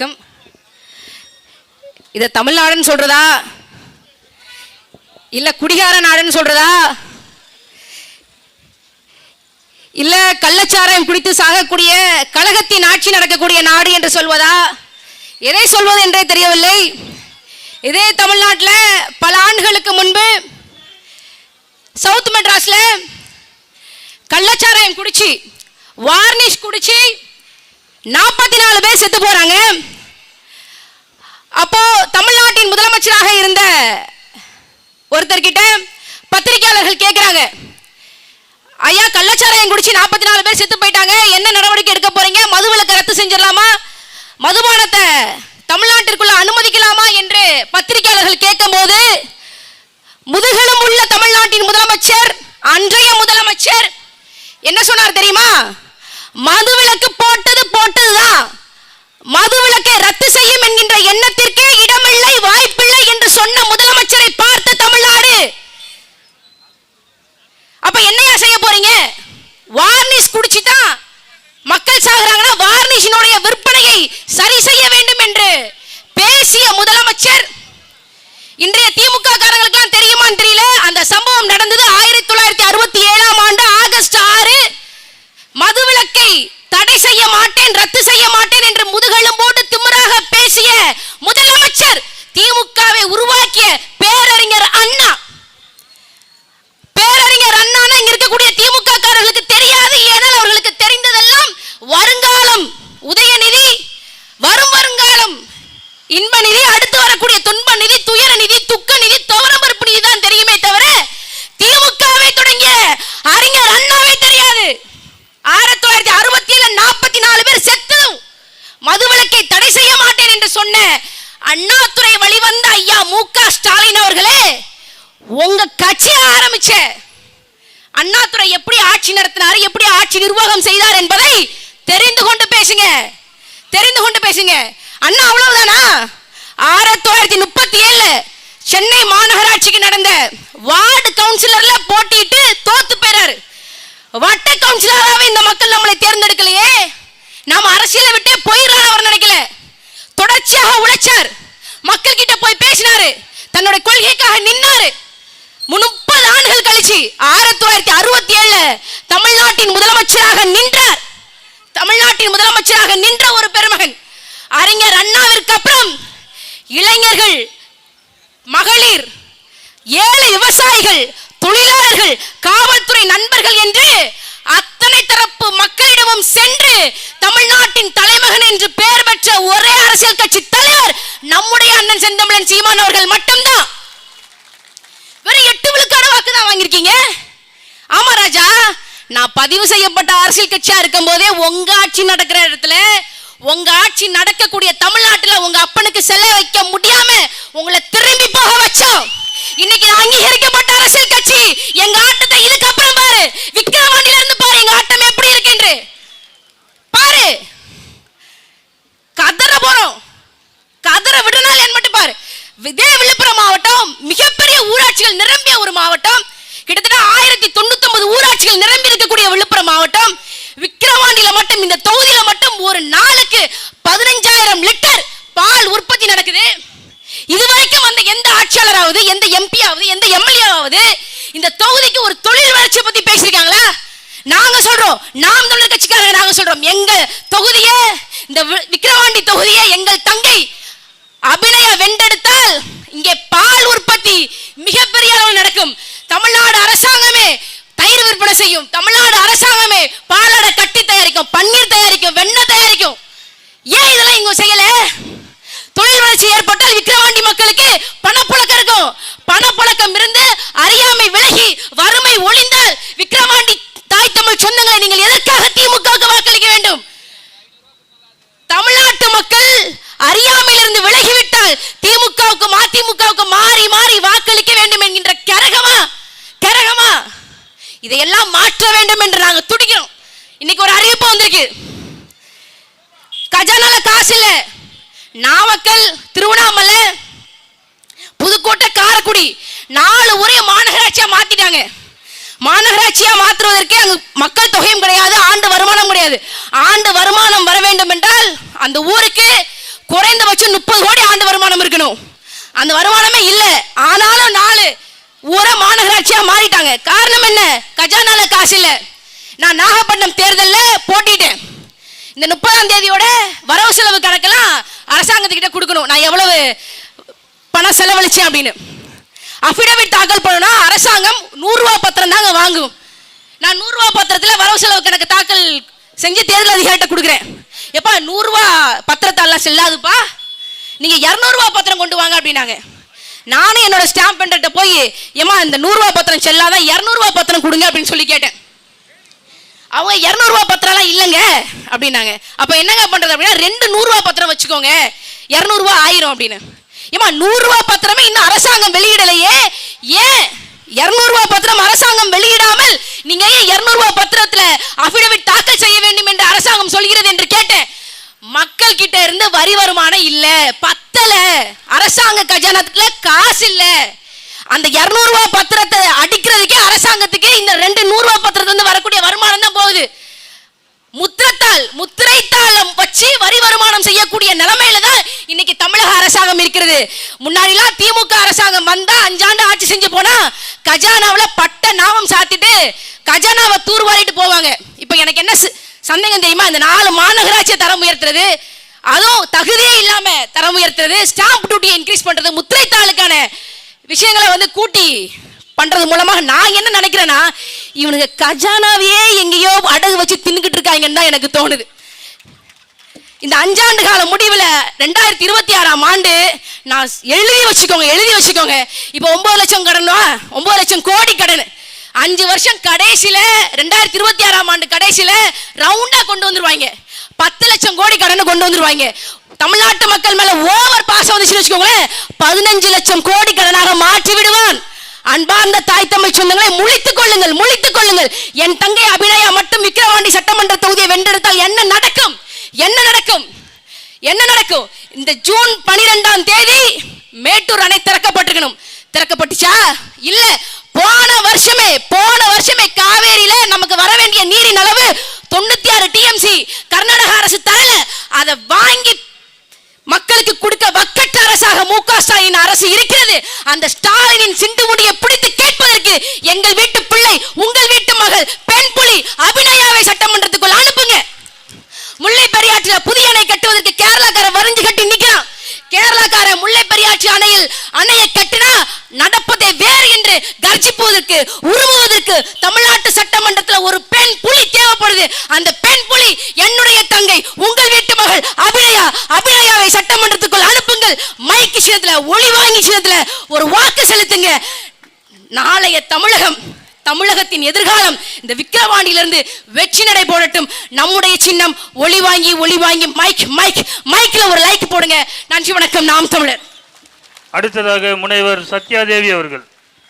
வணக்கம். இதை தமிழ்நாடுன்னு சொல்கிறதா இல்லை குடிகார நாடுன்னு சொல்கிறதா இல்லை கள்ளச்சாரம் குடித்து சாகக்கூடிய கழகத்தின் ஆட்சி நடக்கக்கூடிய நாடு என்று சொல்வதா? எதை சொல்வது என்றே தெரியவில்லை. இதே தமிழ்நாட்டில் பல ஆண்டுகளுக்கு முன்பு சவுத் மெட்ராஸில் கள்ளச்சாராயம் குடிச்சு வார்னிஷ் குடிச்சு நாற்பத்தி நாலு பேர் செத்து போறாங்க. அப்போ தமிழ்நாட்டின் முதலமைச்சராக இருந்த ஒருத்தர்கிட்ட பத்திரிகையாளர்கள் கேட்குறாங்க ஐயா கள்ளச்சாராயம் குடிச்சு நாற்பத்தி நாலு பேர் செத்து போயிட்டாங்க. என்ன நடவடிக்கை எடுக்க போறீங்க? மதுவிலக்கை ரத்து செஞ்சிடலாமா? மதுபானத்தை தமிழ்நாட்டிற்குள்ள அனுமதிக்கலாமா என்று பத்திரிகையாளர்கள் கேட்கும்போது முதுகெலும் உள்ள தமிழ்நாட்டின் முதலமைச்சர் அன்றைய முதலமைச்சர் என்ன சொன்னார் தெரியுமா? மது விலக்கு போட்டது போட்டதுதான் மது விலக்கை ரத்து செய்யும் என்கின்ற எண்ணத்திற்கே இடமில்லை வாய்ப்பில்லை என்று சொன்ன முதலமைச்சரை பார்த்த தமிழ்நாடு. அப்ப என்னையா செய்ய போறீங்க? வார்னிஷ் குடிச்சுதான் மக்கள் சாகுறாங்கன்னா வார்னிஷினுடைய விற்பனையை சரி செய்ய வேண்டும் என்று பேசிய முதலமைச்சர். இன்றைய திமுக காரங்களுக்குலாம் தெரியுமான்னு தெரியல அந்த சம்பவம் நடந்தது ஆயிரத்தி தொள்ளாயிரத்தி அறுபத்தி ஏழாம் ஆண்டு ஆகஸ்ட் ஆறு மதுவிலக்கை தடை செய்ய மாட்டேன் ரத்து செய்ய மாட்டேன் என்று முதுகெலும்போடு திமிராக பேசிய முதலமைச்சர் திமுகவை உருவாக்கிய பேரறிஞர் அண்ணா பேரறிஞர் அண்ணானா இங்க இருக்கக்கூடிய திமுக காரர்களுக்கு தெரியாது ஏனால் அவர்களுக்கு தெரிந்ததெல்லாம் வருங்காலம் உதயநிதி வரும் வருங்காலம் இன்ப நிதி அடுத்து வரக்கூடிய துன்ப நிதி துயர நிதி துக்க நிதி துவரம்பருப்பு நிதி தான் தெரியுமே தவிர திமுகவை தொடங்கிய அறிஞர் அண்ணாவே தெரியாது ஆயிரத்தி தொள்ளாயிரத்தி அறுபத்தி ஏழு நாற்பத்தி நாலு பேர் செத்ததும் மதுவிலக்கை தடை செய்ய மாட்டேன் என்று சொன்ன அண்ணாதுரை வழிவந்த ஐயா மு க ஸ்டாலின் அவர்களே உங்க கட்சி ஆரம்பிச்ச அண்ணாதுரை எப்படி ஆட்சி நடத்தினார் எப்படி ஆட்சி நிர்வாகம் செய்தார் என்பதை தெரிந்து கொண்டு பேசுங்க. தெரிந்து கொண்டு பேசுங்க. அண்ணா அவ்வளவுதானா? ஆயிரத்தி தொள்ளாயிரத்தி முப்பத்தி ஏழுல சென்னை மாநகராட்சிக்கு நடந்த வார்டு கவுன்சிலர்ல போட்டிட்டு தோத்து போயிறாரு. வட்ட கவுன்சிலராக இந்த மக்கள் நம்மளை தேர்ந்தெடுக்கலையே. நாம அரசியலை விட்டே போயிடலாம் அவர் நினைக்கல. தொடர்ச்சியாக உழைச்சார். மக்கள் கிட்ட போய் பேசினாரு. தன்னுடைய கொள்கைக்காக நின்னாரு. ஆயிரத்தி தொள்ளாயிரத்தி அறுபத்தி ஏழுல தமிழ்நாட்டின் முதலமைச்சராக நின்றார் தமிழ்நாட்டின் முதலமைச்சராக நின்ற ஒரு பெருமகன் அறிஞர் அண்ணாவிற்கு அப்புறம் இளைஞர்கள் மகளிர் ஏழை விவசாயிகள் தொழிலாளர்கள் நான் பதிவு செய்யப்பட்ட அரசியல் கட்சியா இருக்கும் போதே உங்க ஆட்சி நடக்கிற இடத்துல உங்க ஆட்சி நடக்கக்கூடிய தமிழ்நாட்டுல உங்க அப்பனுக்கு செல்ல வைக்க முடியாம உங்களை திரும்பி போக வச்சோம். இன்னைக்கு நான் அங்கீகரிக்கப்பட்ட அரசியல் கட்சி. எங்க ஆட்டத்தை இதுக்கப்புறம் பாரு விக்கிரவாண்டில இருந்து பாரு எங்க ஆட்டம் எப்படி இருக்குன்று பாரு கதற போறோம் கதற விடுனால் என் மட்டும் பாரு இதே விழுப்புரம் மாவட்டம் மிகப்பெரிய ஊராட்சிகள் நிரம்பிய ஒரு மாவட்டம் கிட்டத்தட்ட ஆயிரத்தி தொண்ணூத்தி ஒன்பது ஊராட்சிகள் நிரம்பி இருக்கக்கூடிய விழுப்புரம் மாவட்டம் விக்கிரவாண்டியில மட்டும் இந்த தொகுதியில மட்டும் ஒரு நாளுக்கு பதினஞ்சாயிரம் லிட்டர் பால் உற்பத்தி நடக்குது இதுவரைக்கும் வந்த எந்த ஆவது எந்த எம்பி ஆவது எந்த எம்எல்ஏ ஆவது இந்த தொகுதிக்கு ஒரு தொழில் வளர்ச்சியை பத்தி பேசியிருக்காங்களா? நாங்க சொல்றோம் நாம் தமிழர் கட்சிக்காரங்க நாங்க சொல்றோம். எங்க தொகுதியே இந்த வி- விக்கிரவாண்டி தொகுதியே எங்கள் தங்கை அபிநய வெண்டெடுத்தால் இங்கே பால் உற்பத்தி மிகப்பெரிய அளவில் நடக்கும். தமிழ்நாடு அரசாங்கமே தயிர் விற்பனை செய்யும். தமிழ்நாடு அரசாங்கமே பால் கட்டி தயாரிக்கும் பன்னீர் தயாரிக்கும் வெண்ணெய் தயாரிக்கும் ஏன் இதெல்லாம் இங்க செய்யல தொழில் வளர்ச்சி ஏற்பட்டால் விக்கிரவாண்டி மக்களுக்கு பணப்புழக்கம் இருக்கும் பணப்புழக்கம் இருந்து அறியாமை விலகி வறுமை ஒளிந்தால் விக்கிரவாண்டி தாய் தமிழ் சொந்தங்களை நீங்கள் எதற்காக திமுகவுக்கு வாக்களிக்க வேண்டும் தமிழ்நாட்டு மக்கள் அறியாமையிலிருந்து விலகிவிட்டால் திமுகவுக்கு அதிமுகவுக்கு மாறி மாறி வாக்களிக்க வேண்டும் என்கின்ற கரகமா கரகமா இதையெல்லாம் மாற்ற வேண்டும் என்று நாங்க துடிக்கிறோம் இன்னைக்கு ஒரு அறிவிப்பு வந்திருக்கு கஜானால காசு இல்ல நாமக்கல் திருவண்ணாமலை புதுக்கோட்டை காரைக்குடி நாலு ஒரே மாநகராட்சியா மாத்திட்டாங்க. மாநகராட்சியா மாற்றுவதற்கு அங்கு மக்கள் தொகையும் கிடையாது ஆண்டு வருமானம் கிடையாது. ஆண்டு வருமானம் வர வேண்டும் என்றால் அந்த ஊருக்கு குறைந்தபட்சம் முப்பது கோடி ஆண்ட வருமானம் இருக்கணும். அந்த வருமானமே இல்லை. ஆனாலும் நாலு ஊரை மாநகராட்சியா மாறிட்டாங்க. காரணம் என்ன? கஜானால காசு இல்லை நான் நாகப்பட்டினம் தேர்தலில் போட்டிட்டேன் இந்த முப்பதாம் தேதியோட வரவு செலவு கணக்கெல்லாம் அரசாங்கத்துக்கிட்ட கொடுக்கணும். நான் எவ்வளவு பணம் செலவழிச்சேன் அப்படின்னு. அஃபிடவிட் தாக்கல் பண்ணனா அரசாங்கம் நூறுரூவா பத்திரம் தாங்க வாங்கும். நான் நூறுரூவா பத்திரத்தில் வரவு செலவு கணக்கு தாக்கல் செஞ்சு தேர்தல் அதிகாரிட்ட கொடுக்குறேன். எப்பா நூறுரூவா பத்திரத்தாலாம் செல்லாதுப்பா. நீங்கள் இரநூறுவா பத்திரம் கொண்டு வாங்க அப்படின்னாங்க. நானும் என்னோட ஸ்டாம்ப் பெண்டர்கிட்ட போய் ஏமா இந்த நூறுரூவா பத்திரம் செல்லாதான் இரநூறுவா பத்திரம் கொடுங்க அப்படின்னு சொல்லி கேட்டேன். அவங்க இரநூறுவா பத்திரம்லாம் இல்லைங்க அப்படின்னாங்க. அப்போ என்னங்க பண்ணுறது அப்படின்னா ரெண்டு நூறுரூவா பத்திரம் வச்சுக்கோங்க. இரநூறுவா ஆயிரும் அப்படின்னு. ஏமா நூறுரூவா பத்திரமே இன்னும் அரசாங்கம் வெளியிடலையே? ஏன்? இரநூறுவா பத்திரம் அரசாங்கம் வெளியிடாமல் நீங்க ஏன் இரநூறுவா பத்திரத்துல அபிடவிட் தாக்கல் செய்ய வேண்டும் என்று அரசாங்கம் சொல்கிறது என்று கேட்டேன். மக்கள் கிட்ட இருந்து வரி வருமானம் இல்ல பத்தல. அரசாங்க கஜானத்துல காசு இல்லை. அந்த இரநூறுவா பத்திரத்தை அடிக்கிறதுக்கே அரசாங்கத்துக்கு இந்த ரெண்டு நூறுரூவா பத்திரத்துல இருந்து வரக்கூடிய வருமானம் தான் போகுது. முத்திரத்தால் முத்திரைத்தாளம் வச்சு வரி வருமானம் செய்யக்கூடிய நிலைமையில தான் இன்னைக்கு தமிழக அரசாங்கம் இருக்கிறது. முன்னாடிலாம் திமுக அரசாங்கம் வந்தா அஞ்சாண்டு ஆட்சி செஞ்சு போனா கஜானாவில் பட்ட நாமம் சாத்திட்டு கஜானாவை தூர்வாரிட்டு போவாங்க. இப்போ எனக்கு என்ன ச- சந்தேகம் தெரியுமா? இந்த நாலு மாநகராட்சியை தரம் உயர்த்துறது அதுவும் தகுதியே இல்லாம தரம் உயர்த்துறது ஸ்டாம்ப் டியூட்டியை இன்க்ரீஸ் பண்றது முத்திரைத்தாளுக்கான விஷயங்களை வந்து கூட்டி பண்றது மூலமாக நான் என்ன நினைக்கிறேன்னா இவனுங்க கஜானாவையே எங்கேயோ அடகு வச்சு தின்னுக்கிட்டு இருக்காங்கன்னு தான் எனக்கு தோணுது. இந்த அஞ்சாண்டு கால முடிவில் ரெண்டாயிரத்தி இருபத்தி ஆறாம் ஆண்டு நான் எழுதி வச்சுக்கோங்க எழுதி வச்சுக்கோங்க. இப்போ ஒன்பது லட்சம் கடனா ஒன்பது லட்சம் கோடி கடன். அஞ்சு வருஷம் கடைசியில ரெண்டாயிரத்தி இருபத்தி ஆறாம் ஆண்டு கடைசியில ரவுண்டா கொண்டு வந்துருவாங்க. பத்து லட்சம் கோடி கடனை கொண்டு வந்துருவாங்க. தமிழ்நாட்டு மக்கள் மேல ஓவர் பாசம் வந்துச்சுன்னு வச்சுக்கோங்களேன். பதினஞ்சு லட்சம் கோடி கடனாக மாற்றி விடுவான். அன்பார்ந்த தாய் தமிழ் சொந்தங்களை முழித்துக் கொள்ளுங்கள் முழித்துக் கொள்ளுங்கள். என் தங்கை அபிநயா மட்டும் விக்கிரவாண்டி சட்டமன்ற தொகுதியை வென்றெடுத்தால் என்ன நடக்கும்? என்ன நடக்கும்? என்ன நடக்கும்? இந்த ஜூன் பனிரெண்டாம் தேதி மேட்டூர் அணை திறக்கப்பட்டிருக்கணும். திறக்கப்பட்டுச்சா? இல்ல போன வருஷமே போன வருஷமே காவேரியில நமக்கு வர வேண்டிய நீரின் அளவு தொண்ணூத்தி ஆறு டிஎம்சி கர்நாடக அரசு தரல. அதை வாங்கி மக்களுக்கு கொடுக்க வக்கட்ட அரசாக மு க ஸ்டாலின் அரசு இருக்கிறது. அந்த ஸ்டாலினின் சிந்து முடியை பிடித்து கேட்பதற்கு எங்கள் வீட்டு பிள்ளை உங்கள் வீட்டு மகள் பெண் புலி அபிநயாவை சட்டமன்றத்துக்குள் அனுப்புங்க. முல்லை பெரியாற்றில புதிய அணை கட்டுவதற்கு கேரளாக்கார வரைஞ்சு கட்டி நிக்கிறான். கேரளாக்கார முல்லை பெரியாற்று அணையில் அணையை கட்டினா நடப்பதே வேறு என்று கர்ஜிப்பதற்கு உருவுவதற்கு தமிழ்நாட்டு சட்டமன்றத்தில் ஒரு பெண் புலி தேவைப்படுது. அந்த பெண் புலி என்னுடைய தங்கை உங்கள் அபிநயாவை சட்டமன்றத்துக்குள் அனுப்புங்கள். மைக் விஷயத்துல ஒளி வாங்கி விஷயத்துல ஒரு வாக்கு செலுத்துங்க. நாளைய தமிழகம் தமிழகத்தின் எதிர்காலம் இந்த விக்கிரவாண்டியிலிருந்து வெற்றி நடை போடட்டும். நம்முடைய சின்னம் ஒளி வாங்கி ஒளி வாங்கி மைக் மைக் மைக்ல ஒரு லைக் போடுங்க. நன்றி வணக்கம். நாம் தமிழர். அடுத்ததாக முனைவர் சத்யாதேவி அவர்கள்.